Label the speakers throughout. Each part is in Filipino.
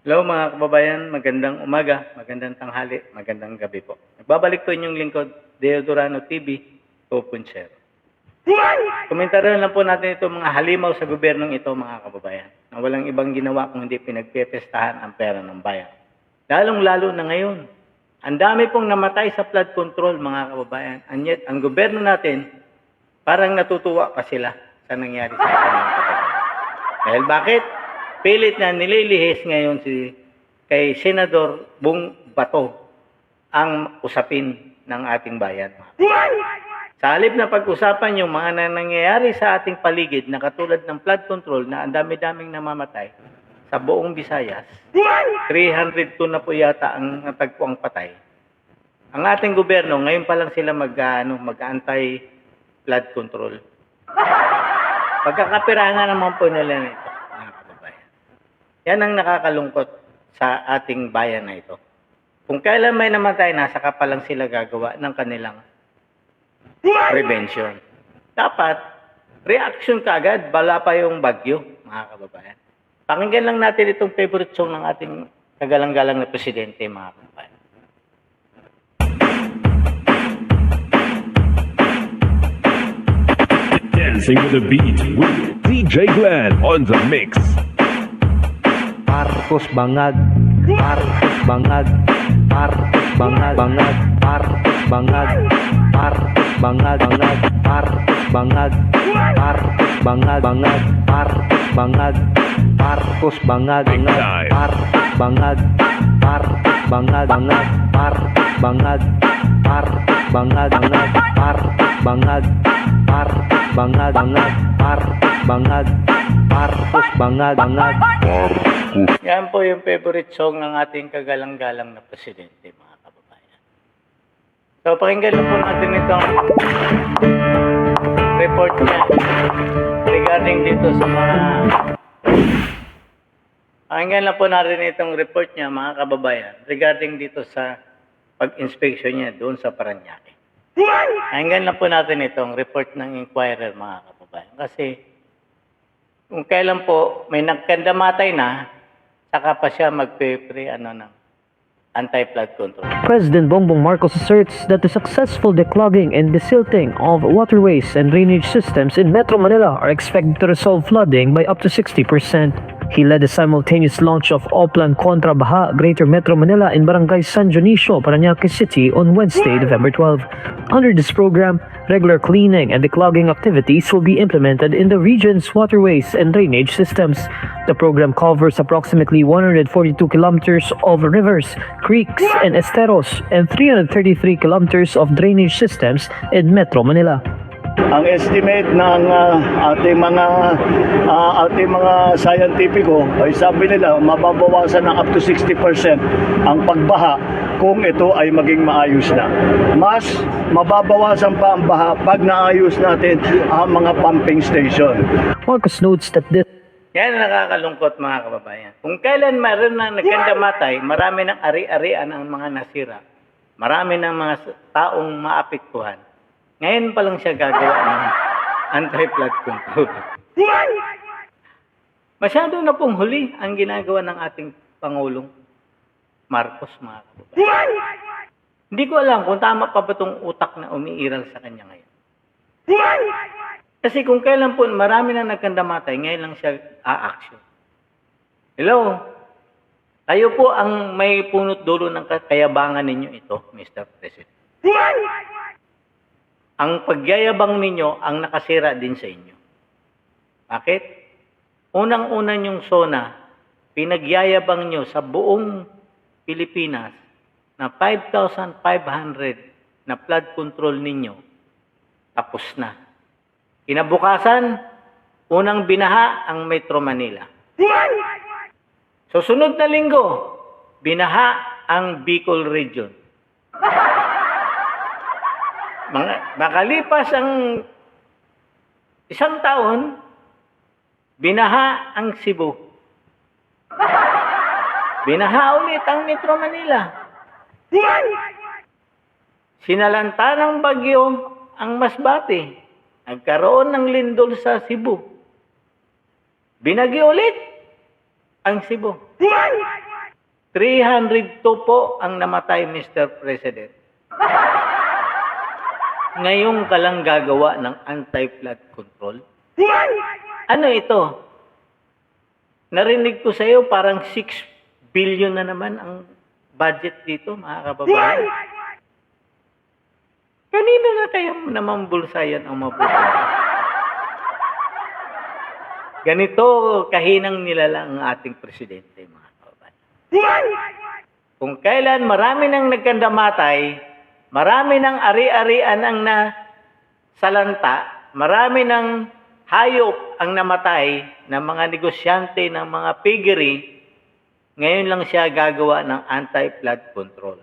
Speaker 1: Hello mga kababayan, magandang umaga, magandang tanghali, magandang gabi po. Nagbabalik po inyong lingkod, Deodorano TV 2.0. Komentaryo lang po natin ito mga halimaw sa gobyernong ito mga kababayan na walang ibang ginawa kung hindi pinagpepestahan ang pera ng bayan. Lalong-lalo na ngayon, ang dami pong namatay sa flood control mga kababayan. And yet, ang gobyerno natin, parang natutuwa pa sila sa nangyari sa kababayan. Dahil bakit? Pilit na nililihis ngayon si kay Senador Bung Bato ang usapin ng ating bayan. Sa halip na pag-usapan yung mga na nangyayari sa ating paligid na katulad ng flood control na ang dami-daming namamatay sa buong Visayas, 302 na po yata ang natagpuang patay. Ang ating gobyerno, ngayon pa lang sila mag, ano, mag-anti flood control. Pagkakapirangan naman po nila nito. Yan ang nakakalungkot sa ating bayan na ito. Kung kailan may namatay, nasa ka lang sila gagawa ng kanilang prevention. Dapat, reaction ka agad, bala pa yung bagyo, mga kababayan. Pakinggan lang natin itong favorite song ng ating kagalang-galang na presidente, mga kababayan.
Speaker 2: Dancing with the beat with DJ Glenn on the mix.
Speaker 3: Marcos Bangag Marcos Bangag Marcos Bangag Bangag Marcos Bangag Marcos Bangag Bangag Marcos Bangag Marcos Bangag Marcos Bangag
Speaker 2: Big
Speaker 3: Bangag
Speaker 2: time.
Speaker 3: Marcos Bangag Marcos Bangag Bangag Marcos Bangag. Marcos Bangag Bangag. Marcos Bangag. Marcos Bangag Bangag. Marcos Bangag. Marcos Bangag Bangag.
Speaker 1: Yan po yung favorite song ng ating kagalang-galang na presidente, mga kababayan. So, pakinggan lang po natin itong report niya regarding dito sa mga... Pakinggan lang po natin itong report niya, mga kababayan, regarding dito sa pag-inspection niya doon sa Paranaque. Pakinggan lang po natin itong report ng Inquirer, mga kababayan. Kasi kung kailan po may nagkandamatay na, saka pa siya magpe-pre ano ng anti-flood control.
Speaker 4: President Bongbong Marcos asserts that the successful declogging and desilting of waterways and drainage systems in Metro Manila are expected to resolve flooding by up to 60%. He led the simultaneous launch of Oplan Contra Baha Greater Metro Manila in Barangay San Dionisio, Parañaque City on Wednesday, November 12. Under this program, regular cleaning and declogging activities will be implemented in the region's waterways and drainage systems. The program covers approximately 142 kilometers of rivers, creeks, and esteros, and 333 kilometers of drainage systems in Metro Manila.
Speaker 5: Ang estimate ng ah, ating mga ah, ating mga scientifico ay sabi nila mababawasan ng up to 60% ang pagbaha kung ito ay maging maayos na. Mas mababawasan pa ang baha pag naayos natin ang mga pumping station.
Speaker 4: Marcos notes that this
Speaker 1: Yan ang nakakalungkot mga kababayan. Kung kailan mayroon na nagkandamatay, marami ng ari-arian ang mga nasira. Marami ng mga taong maapektuhan. Ngayon pa lang siya gagawa ng anti-flood control. Masyado na pong huli ang ginagawa ng ating Pangulong Marcos kababayan. Hindi ko alam kung tama pa ba itong utak na umiiral sa kanya ngayon. Kasi kung kailan po marami na nagkandamatay, ngayon lang siya a-action. Hello? Kayo po ang may punot dulo ng kayabangan ninyo ito, Mr. President. Ang pagyayabang ninyo ang nakasira din sa inyo. Bakit? Unang-una yung SONA, pinagyayabang nyo sa buong Pilipinas na 5,500 na flood control ninyo, tapos na. Kinabukasan, unang binaha ang Metro Manila. Susunod na linggo, binaha ang Bicol Region. Mga, makalipas ang isang taon, binaha ang Cebu. Binaha ulit ang Metro Manila. Sinalanta ng bagyo ang Masbate. Nagkaroon ng lindol sa Cebu. Binagyo ulit ang Cebu. 302 po ang namatay, Mr. President. Ngayon ka lang gagawa ng anti-flood control? Ano ito? Narinig ko sa iyo parang 6 billion na naman ang budget dito, mga kababayan. Kanino na kaya naman bulsayan ang mapupunta? Ganito kahinang nilalang ang ating presidente, mga kababayan. Kung kailan marami nang nagkandamatay, marami nang ari-arian ang na salanta, marami ng hayop ang namatay ng mga negosyante ng mga piggery, ngayon lang siya gagawa ng anti-flood control.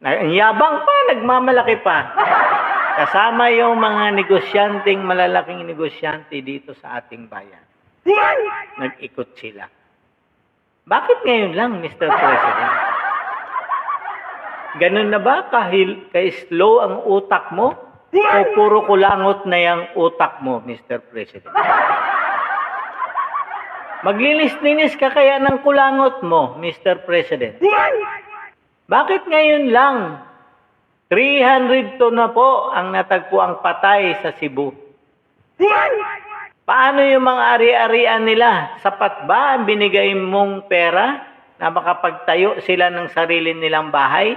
Speaker 1: Ang yabang pa, nagmamalaki pa. Kasama yung mga negosyanteng, malalaking negosyante dito sa ating bayan. Nag-ikot sila. Bakit ngayon lang, Mr. President? Ganun na ba kahil ka-slow ang utak mo? O puro kulangot na yung utak mo, Mr. President? Maglinis-linis ka kaya ng kulangot mo, Mr. President? Bakit ngayon lang? 300 to na po ang natagpo ang patay sa Cebu. Paano yung mga ari-arian nila? Sapat ba ang binigay mong pera na makapagtayo sila ng sarili nilang bahay?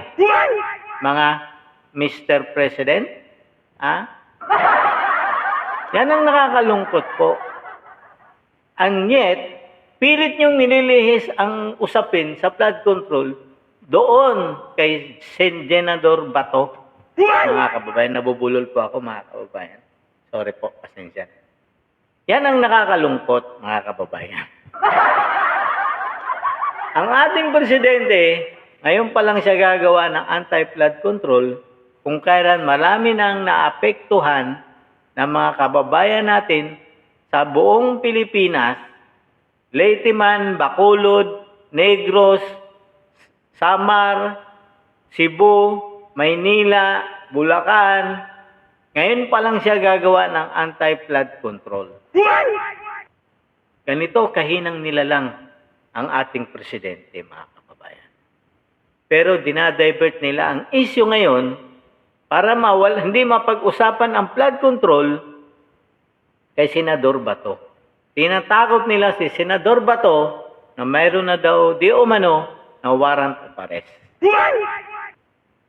Speaker 1: Mga Mr. President? Ha? Yan ang nakakalungkot po. And yet, pilit niyong nililihis ang usapin sa flood control doon kay Senador Bato. Mga kababayan, nabubulol po ako mga kababayan. Sorry po, pasensya. Yan ang nakakalungkot, mga kababayan. ang ating presidente, ngayon pa lang siya gagawa ng anti-flood control kung kailan marami nang naapektuhan ng mga kababayan natin sa buong Pilipinas, Leyte man, Bacolod, Negros, Samar, Cebu, Maynila, Bulacan. Ngayon pa lang siya gagawa ng anti-flood control. Ganito kahinang nilalang ang ating presidente, mga kababayan. Pero dinadivert nila ang issue ngayon para mawal, hindi mapag-usapan ang flood control kay Senador Bato. Tinatakot nila si Senador Bato na mayroon na daw di umano na warrant of arrest.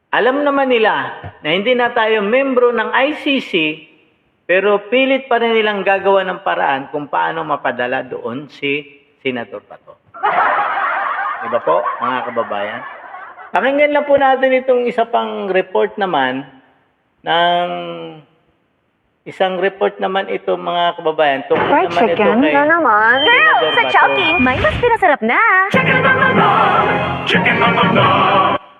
Speaker 1: Alam naman nila na hindi na tayo membro ng ICC pero pilit pa rin nilang gagawa ng paraan kung paano mapadala doon si Senador Bato. Diba po, mga kababayan? Pakinggan lang po natin itong isa pang report naman ng isang report naman ito mga kababayan. Tungkol
Speaker 6: Fried
Speaker 1: naman ito
Speaker 6: chicken
Speaker 1: kay
Speaker 6: na naman.
Speaker 1: Senador
Speaker 6: Sa. Chowking, may mas pinasarap na.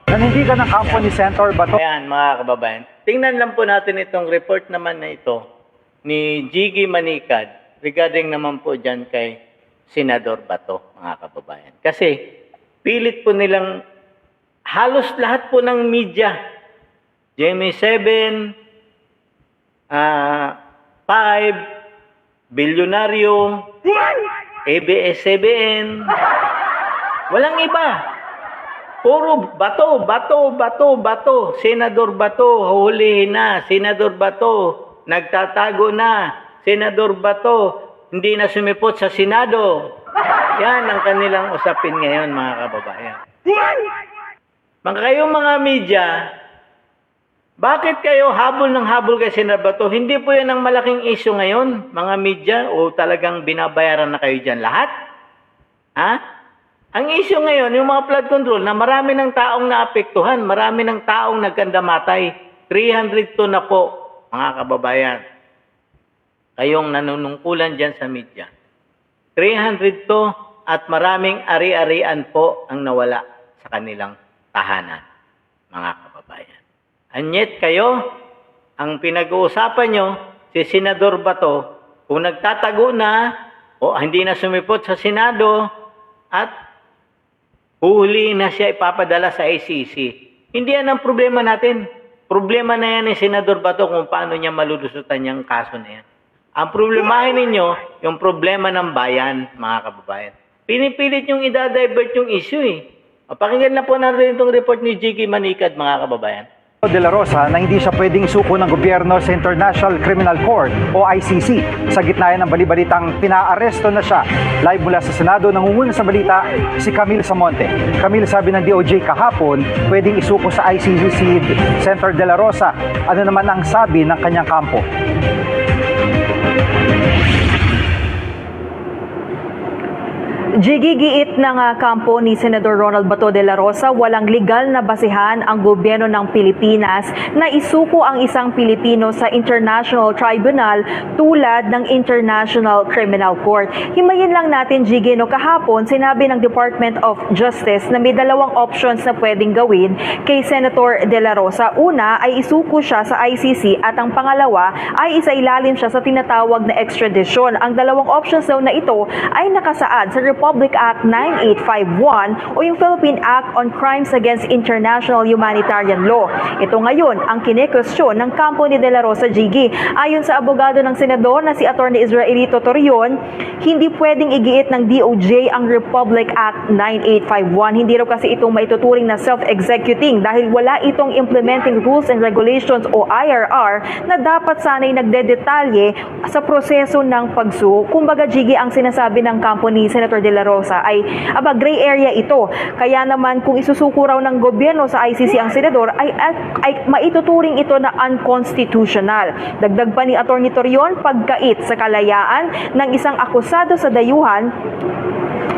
Speaker 7: na hindi ka ng kampo ni Senator Bato.
Speaker 1: Ayan, mga kababayan. Tingnan lang po natin itong report naman na ito ni Jiggy Manikad regarding naman po dyan kay Senador Bato, mga kababayan. Kasi pilit po nilang halos lahat po ng media, Jamie 7, ah 5, Bilyonaryo, ABS-CBN, walang iba. Puro bato, bato, bato, bato. Senador Bato, huhulihin na. Senador Bato, nagtatago na. Senador Bato, hindi na sumipot sa Senado. Yan ang kanilang usapin ngayon, mga kababayan. Mga kayong mga media, bakit kayo habol ng habol kay Senador Bato? Hindi po yan ang malaking issue ngayon, mga media, o talagang binabayaran na kayo dyan lahat? Ha? Ang issue ngayon, yung mga flood control, na marami ng taong naapektuhan, marami ng taong nagkandamatay. 300 to na po, mga kababayan. Kayong nanunungkulan dyan sa media. 300 to at maraming ari-arian po ang nawala sa kanilang tahanan, mga kababayan. And yet kayo, ang pinag-uusapan nyo, si Senador Bato, kung nagtatago na o hindi na sumipot sa Senado at huli na siya ipapadala sa ICC. Hindi yan ang problema natin. Problema na yan ni Senador Bato kung paano niya malulusutan yung kaso na yan. Ang problemahin ninyo, yung problema ng bayan, mga kababayan. Pinipilit yung idadivert yung issue eh. O, Pakinggan na po natin itong report ni Jiggy Manikad, mga kababayan.
Speaker 7: De La Rosa na hindi siya pwedeng suko ng gobyerno sa International Criminal Court o ICC. Sa gitna ng balibalitang pinaaresto na siya. Live mula sa Senado, nangunguna sa balita si Camille Samonte. Camille sabi ng DOJ kahapon, pwedeng isuko sa ICC si Senator De La Rosa. Ano naman ang sabi ng kanyang kampo? Thank you.
Speaker 8: Gigigiit ng ah, kampo ni Senador Ronald Bato de la Rosa, walang legal na basihan ang gobyerno ng Pilipinas na isuko ang isang Pilipino sa International Tribunal tulad ng International Criminal Court. Himayin lang natin, Gigi, no, kahapon sinabi ng Department of Justice na may dalawang options na pwedeng gawin kay Senator de la Rosa. Una ay isuko siya sa ICC at ang pangalawa ay isailalim siya sa tinatawag na extradition. Ang dalawang options daw na ito ay nakasaad sa Republic Act 9851 o yung Philippine Act on Crimes Against International Humanitarian Law. Ito ngayon ang kinekwestiyon ng kampo ni De La Rosa Gigi. Ayon sa abogado ng senador na si Atty. Israelito Torion, hindi pwedeng igiit ng DOJ ang Republic Act 9851. Hindi raw kasi itong maituturing na self-executing dahil wala itong implementing rules and regulations o IRR na dapat sana'y nagdedetalye sa proseso ng pagsuko. Kumbaga, Gigi, ang sinasabi ng kampo ni Senator De La Rosa ay aba gray area ito. Kaya naman kung isusuko raw ng gobyerno sa ICC ang senador ay, ay, ay maituturing ito na unconstitutional. Dagdag pa ni Atty. Torion, pagkait sa kalayaan ng isang akusado sa dayuhan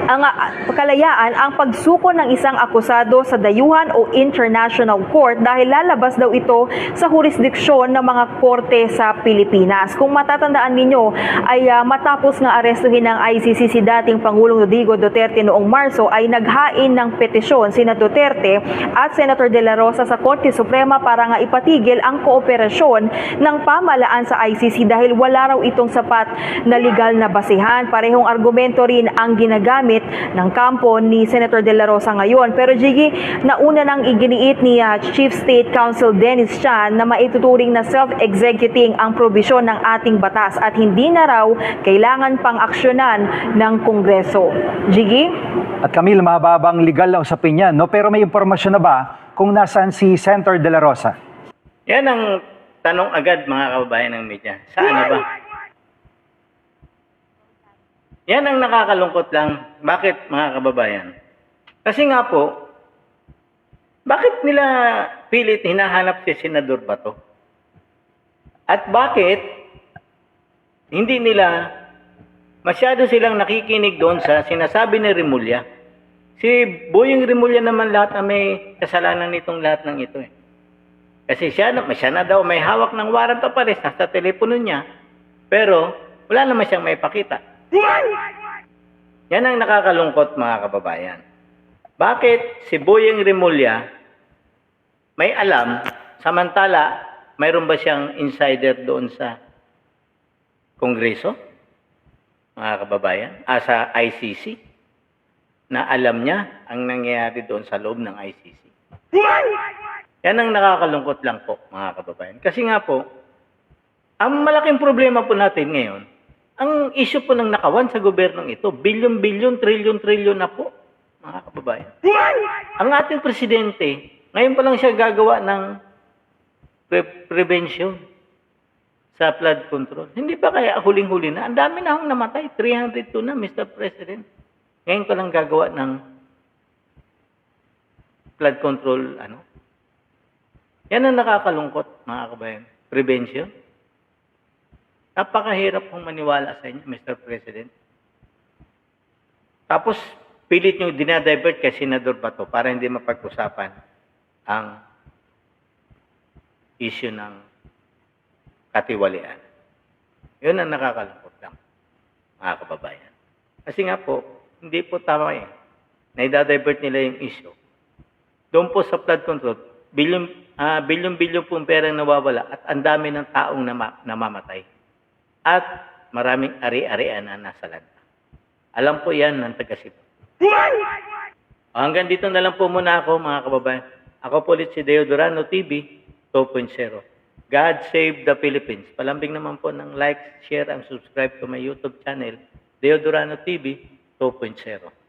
Speaker 8: ang ah, kalayaan ang pagsuko ng isang akusado sa dayuhan o international court dahil lalabas daw ito sa jurisdiksyon ng mga korte sa Pilipinas. Kung matatandaan ninyo ay ah, matapos nga arestuhin ng ICC si dating Pangulong Rodrigo Duterte noong Marso ay naghain ng petisyon sina Duterte at Senator De La Rosa sa Korte Suprema para nga ipatigil ang kooperasyon ng pamalaan sa ICC dahil wala raw itong sapat na legal na basihan. Parehong argumento rin ang ginagamit ng kampo ni Senator De La Rosa ngayon. Pero Jiggy, nauna nang iginiit ni ah, Chief State Counsel Dennis Chan na maituturing na self-executing ang probisyon ng ating batas at hindi na raw kailangan pang aksyonan ng Kongreso. Jiggy?
Speaker 7: At Camille, mahababang legal na usapin yan, no? Pero may impormasyon na ba kung nasaan si Senator De La Rosa?
Speaker 1: Yan ang tanong agad mga kababayan ng media. Saan na ba? Yan ang nakakalungkot lang. Bakit mga kababayan? Kasi nga po, bakit nila pilit hinahanap si Senador Bato? At bakit hindi nila masyado silang nakikinig doon sa sinasabi ni Rimulya? Si Boying Rimulya naman lahat na may kasalanan nitong lahat ng ito eh. Kasi siya, na- siya na daw may hawak ng warrant of arrest sa telepono niya. Pero wala naman siyang may pakita. Yan ang nakakalungkot mga kababayan. Bakit si Boyeng Rimulya may alam, samantala mayroon ba siyang insider doon sa Kongreso? Mga kababayan, ah, sa ICC? Na alam niya ang nangyayari doon sa loob ng ICC. Yan ang nakakalungkot lang po, mga kababayan. Kasi nga po, ang malaking problema po natin ngayon, ang issue po ng nakawan sa gobyernong ito, bilyon-bilyon, trilyon-trilyon na po, mga kababayan. Ang ating presidente, ngayon pa lang siya gagawa ng pre- prevention sa flood control. Hindi ba kaya huling-huli na? Ang dami na akong namatay. 302 na, Mr. President. Ngayon pa lang gagawa ng flood control, ano? Yan ang nakakalungkot, mga kabayan. Prevention. Napakahirap pong maniwala sa inyo, Mr. President. Tapos, pilit nyo dinadivert kay Senador Bato para hindi mapag-usapan ang issue ng katiwalian. Yun ang nakakalungkot lang, mga kababayan. Kasi nga po, hindi po tama eh. Naidadivert nila yung issue. Doon po sa flood control, bilyon, ah, bilyon-bilyon perang nawawala at ang dami ng taong nama, namamatay. At maraming ari-arian na nasa land. Alam po yan ng taga Cebu. O, hanggang dito na lang po muna ako mga kababayan. Ako po ulit si Deodorano TV 2.0. God save the Philippines. Palambing naman po ng like, share, and subscribe to my YouTube channel, Deodorano TV 2.0.